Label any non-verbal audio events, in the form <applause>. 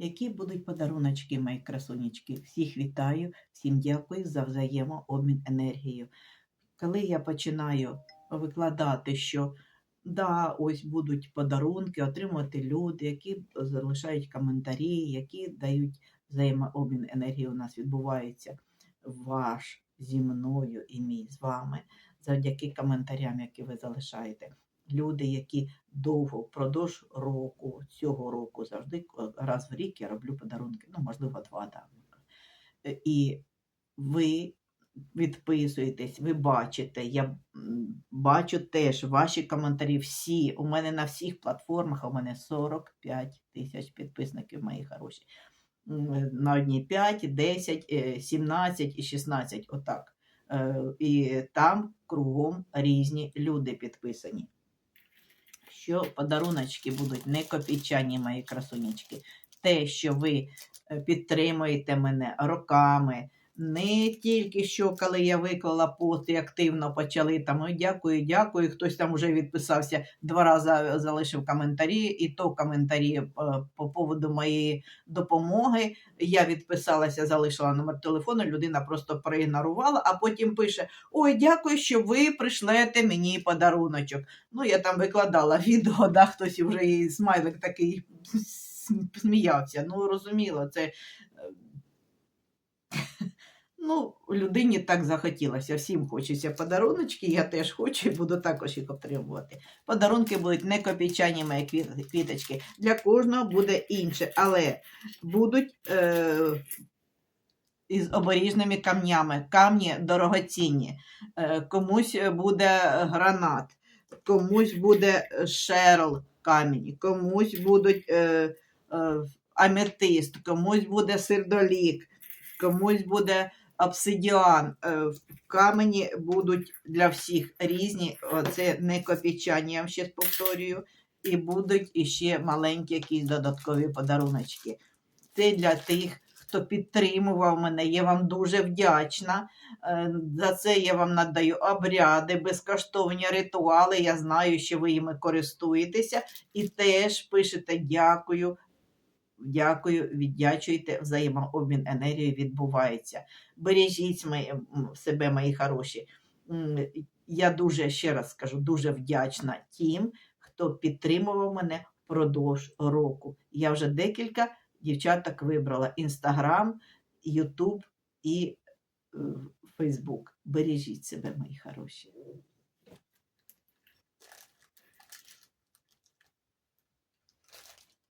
які будуть подаруночки, мої красунечки. Всіх вітаю, всім дякую за взаємообмін енергією. Коли я починаю викладати, що да, ось будуть подарунки, отримувати люди, які залишають коментарі, які дають взаємообмін енергії, у нас відбувається ваш зі мною і мій з вами, завдяки коментарям, які ви залишаєте. Люди, які довго впродовж року, цього року завжди е, раз в рік я роблю подарунки, ну, можливо, два да. Е, І ви відписуєтесь, ви бачите, я бачу теж ваші коментарі всі. У мене на всіх платформах, у мене 45 тисяч підписників, мої хороші. На одній 5, 10, е, 17 і 16, отак. Е, І там кругом різні люди підписані. Що подаруночки будуть не копійчані, мої красунечки. Те, що ви е, підтримуєте мене роками, не тільки що, коли я виклала пост і активно почали там, «Ой, дякую, дякую. Хтось там вже відписався, два рази залишив коментарі, і то коментарі е, по поводу моєї допомоги. Я відписалася, залишила номер телефону, людина просто проігнорувала, а потім пише: Ой, дякую, що ви пришлете мені подаруночок. Ну, я там викладала <laughs> відео, да, хтось вже і смайлик такий <laughs> сміявся. Ну, розуміло, це. Ну, людині так захотілося. Всім хочеться подаруночки, я теж хочу і буду також їх отримувати. Подарунки будуть не копійчані мої квіточки. Для кожного буде інше, але будуть е, із оберіжними камнями. Камні дорогоцінні. Е, комусь буде гранат, комусь буде шерл камінь, комусь будуть е, е, аметист, комусь буде сердолік, комусь буде обсидіан. Е, в камені будуть для всіх різні. Це не копійчані, я вам ще повторюю. І будуть іще маленькі якісь додаткові подаруночки. Це для тих, хто підтримував мене. Я вам дуже вдячна. Е, За це я вам надаю обряди, безкоштовні ритуали. Я знаю, що ви їми користуєтеся. І теж пишете дякую. Дякую, віддячуйте, взаємообмін енергії відбувається. Бережіть себе, мої хороші. Я дуже, ще раз скажу, дуже вдячна тим, хто підтримував мене впродовж року. Я вже декілька дівчаток вибрала: Інстаграм, Ютуб і е, Фейсбук. Бережіть себе, мої хороші.